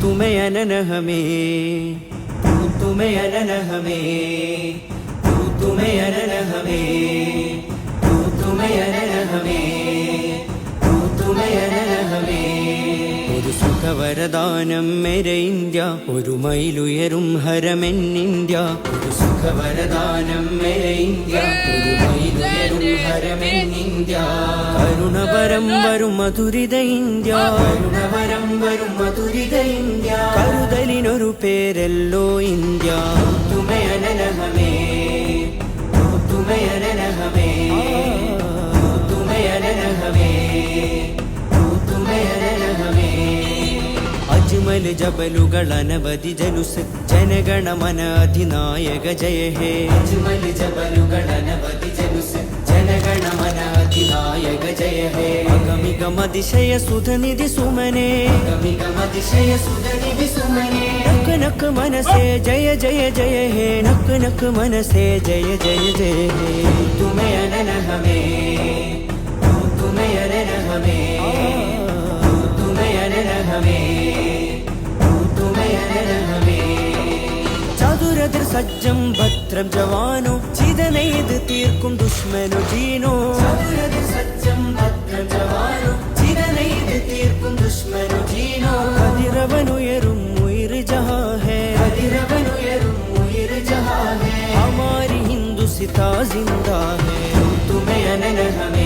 തൂത്തുമയനനഹമേ തൂത്തുമയനനഹമേ സുഖവരദാനം മെരെ India ഒരു മൈലുയരും ഹരമെൻ India ഒരു സുഖവരദാനം മെരെ India ഒരു മൈലുയരും ഹരമെൻ ഇന്ത്യ കരുണപരം വരും മധുരിത ഇന്ത്യ. കരുണപരം വരും മധുരിത ഇന്ത്യ. കരുതലിനൊരു പേരല്ലോ ഇന്ത്യ. ಬಲೆ ಜಬಲುಗಳ ಅನವಧಿ ಜನುಸ ಜನಗಣ ಮನ ಅಧಿನಾಯಕ ಜಯ ಹೇ ಅಜ್ಮಲಿ ಜಬಲುಗಳ ಅನವಧಿ ಜನುಸ ಜನಗಣ ಮನ ಅಧಿನಾಯಕ ಜಯ ಹೇ ಅಗಮಿ ಗಮದಿಶಯ ಸುಧನಿಧಿ ಸುಮನೆ ಅಗಮಿ ಗಮದಿಶಯ ಸುಧನಿಧಿ ಸುಮನೆ ನಕ ನಕ ಮನಸೆ ಜಯ ಜಯ ಜಯ ಹೇ ನಕ ನಕ ಮನಸೆ ಜಯ ಜಯ ಜಯ ಹೇ ತುಮೆ ಅನನ ಹಮೇ സജ്ജം ഭദ്രം ജവാനോ ചിതനെയ്ത് തീർക്കും ദുഷ്മനു ജീനോ ചതുരതിർ സജ്ജം ഭദ്രം ജവാനോ ചിതനെയ്ത് തീർക്കും ദുഷ്മനു ജീനോ കതിരവനുയരും ഉയർ ജഹാ ഹേ കതിരവനുയരും ഉയർ ജഹാ ഹേ ഹമാരി ഹിന്ദു സിതാ ജിന്ദാ ഹേ തുമേ അനനഹമേ തുമേ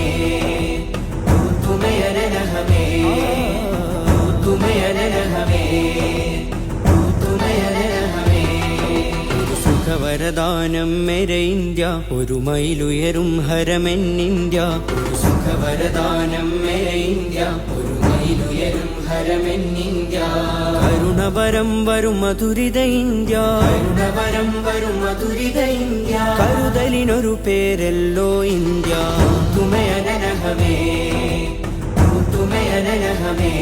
സുഖവരദാനം മേരെ ഇന്ത്യ ഒരു മൈലുയരും ഹരമെൻ ഇന്ത്യ ഒരു സുഖവരദാനം മേരെ ഇന്ത്യ ഒരു മൈലുയരും ഹരമെൻ ഇന്ത്യ കരുണവരം വരും മധുരിത ഇന്ത്യ. കരുണവരം വരും മധുരിത ഇന്ത്യ. കരുതലിനൊരു പേരല്ലോ ഇന്ത്യ. തുമയനഹമേ തുമയനനഹമേ